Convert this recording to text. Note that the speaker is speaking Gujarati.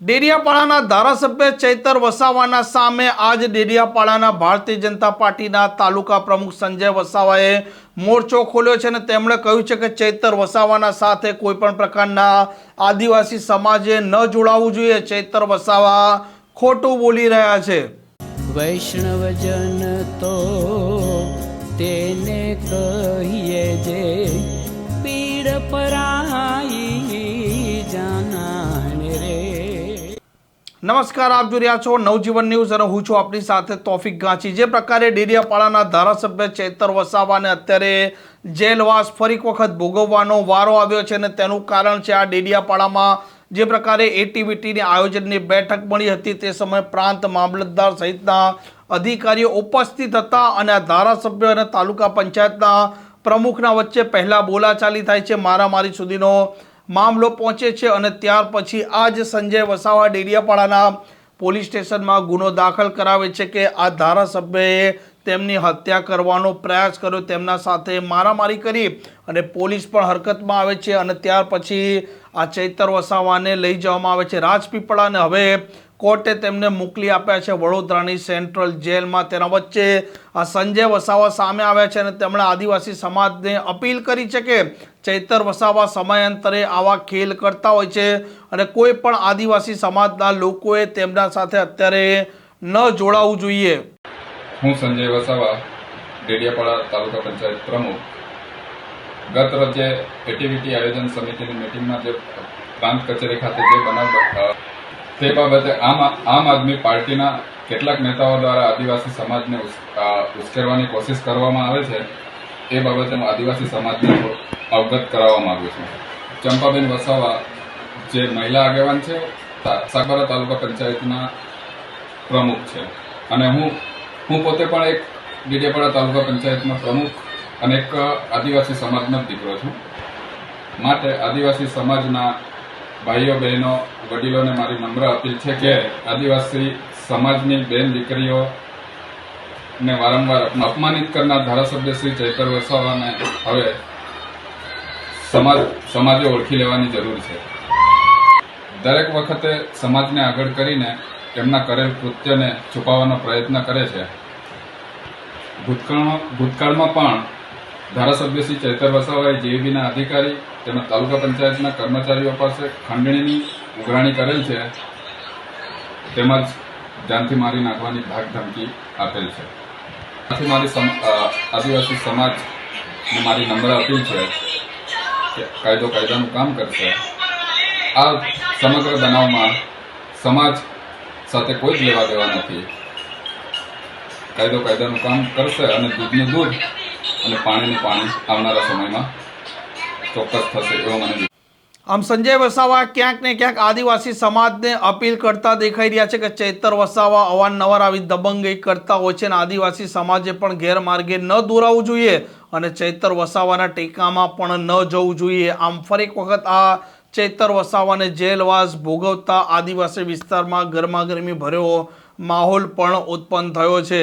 ડેડિયાપાડાના ધારાસભ્ય ચૈતર વસાવાના સામે આજ ડેડિયાપાડાના ભારતીય જનતા પાર્ટીના તાલુકા પ્રમુખ સંજય વસાવાએ મોરચો ખોલ્યો છે અને તેમણે કહ્યું છે કે ચૈતર વસાવાના સાથે કોઈપણ પ્રકારના આદિવાસી સમાજે ન જોડાવવું જોઈએ. ચૈતર વસાવા ખોટું બોલી રહ્યા છે. વૈષ્ણવજન તો તેને કહીએ જે પીડ પરાઈ જાનાને રે. નમસ્કાર, આપ જોઈ રહ્યા છો નવજીવન ન્યૂઝ અને હું છું આપની સાથે તોફિક ગાંચી. જે પ્રકારે ડેરિયાપાડાના ધારાસભ્ય ચેતર વસાવાને અત્યારે જેલવાસ ફરી વખત ભોગવવાનો વારો આવ્યો છે અને તેનું કારણ છે આ ડેડિયાપાડામાં જે પ્રકારે એટીવીટીની આયોજનની બેઠક મળી હતી તે સમયે પ્રાંત મામલતદાર સહિતના અધિકારીઓ ઉપસ્થિત હતા અને આ ધારાસભ્ય અને તાલુકા પંચાયતના પ્રમુખના વચ્ચે પહેલાં બોલાચાલી થાય છે. મારામારી સુધીનો મામલો પહોંચે છે અને ત્યાર પછી આ જ સંજય વસાવા ડેડિયાપાડાના પોલીસ સ્ટેશનમાં ગુનો દાખલ કરાવે છે કે આ ધારાસભ્યએ તેમની હત્યા કરવાનો પ્રયાસ કર્યો. તેમના સાથે મારામારી કરી અને પોલીસ પણ હરકતમાં આવે છે અને ત્યાર પછી આ ચૈતર વસાવાને લઈ જવામાં આવે છે. રાજપીપળાને હવે કોર્ટે તેમને મોકલી આપ્યા છે. વડોદરાની સેન્ટ્રલ જેલમાં તેના વચ્ચે આ સંજય વસાવા સામે આવ્યા છે અને તેમણે આદિવાસી સમાજને અપીલ કરી છે કે ચૈતર વસાવા સમયાંતરે આવા ખેલ કરતા હોય છે અને કોઈ પણ આદિવાસી સમાજના લોકોએ તેમના સાથે અત્યારે ન જોડાવું જોઈએ. હું સંજય વસાવા, ડેડિયાપાડા તાલુકા પંચાયત પ્રમુખ. ગત રોજે એટીવીટી આયોજન સમિતિની મિટિંગમાં જે પ્રાંત કચેરી ખાતે જે બનાવ તે બાબતે આમ આમ આદમી પાર્ટીના કેટલાક નેતાઓ દ્વારા આદિવાસી સમાજને ઉશ્કેરવાની કોશિશ કરવામાં આવે છે. એ બાબતે આદિવાસી સમાજને અવગત કરાવવા માંગુ છું. ચંપાબેન વસાવા જે મહિલા આગેવાન છે સાગબારા તાલુકા પંચાયતના પ્રમુખ છે. અને હું હું પોતે પણ એક ડેડિયાપાડા તાલુકા પંચાયતના પ્રમુખ અને એક આદિવાસી સમાજનો જ દીકરો છું. માટે આદિવાસી સમાજના ભાઈઓ, બહેનો, વડીલોને મારી નમ્ર અપીલ છે કે આદિવાસી સમાજની બેન દીકરીઓ ને વારંવાર અપમાનિત કરનાર ધારાસભ્ય શ્રી ચૈતર વસાવાને હવે સમાજ, સમાજે ઓળખી લેવાની જરૂર છે. દરેક વખતે સમાજને આગળ કરીને તેમના કરેલ કૃત્યને છુપાવવાનો પ્રયત્ન કરે છે. ભૂતકાળમાં ભૂતકાળમાં પણ ધારાસભ્ય શ્રી ચૈતર વસાવાએ જીએબીના અધિકારી તેમજ તાલુકા પંચાયતના કર્મચારીઓ પાસે ખંડણીની ઉઘરાણી કરેલ છે, તેમજ જાનથી મારી નાખવાની ભાગ ધમકી આપેલ છે. આથી મારી આદિવાસી સમાજને મારી નમ્ર અપીલ છે કે કાયદો કાયદાનું કામ કરશે. આ સમગ્ર બનાવમાં સમાજ સાથે કોઈ જ લેવા દેવા નથી. કાયદો કાયદાનું કામ કરશે અને દૂધનું દૂધ અને પાણીનું પાણી આવનારા સમયમાં ચોક્કસ થશે એવો મને આમ સંજય વસાવા ક્યાંક ને ક્યાંક આદિવાસી સમાજને અપીલ કરતા દેખાઈ રહ્યા છે કે ચૈતર વસાવા અવારનવાર આવી દબંગઈ કરતા હોય છે અને આદિવાસી સમાજે પણ ગેરમાર્ગે ન દોરાવવું જોઈએ અને ચૈતર વસાવાના ટેકામાં પણ ન જવું જોઈએ. આમ ફરી વખત આ ચૈતર વસાવાને જેલવાસ ભોગવતા આદિવાસી વિસ્તારમાં ગરમાગરમી ભર્યો માહોલ પણ ઉત્પન્ન થયો છે.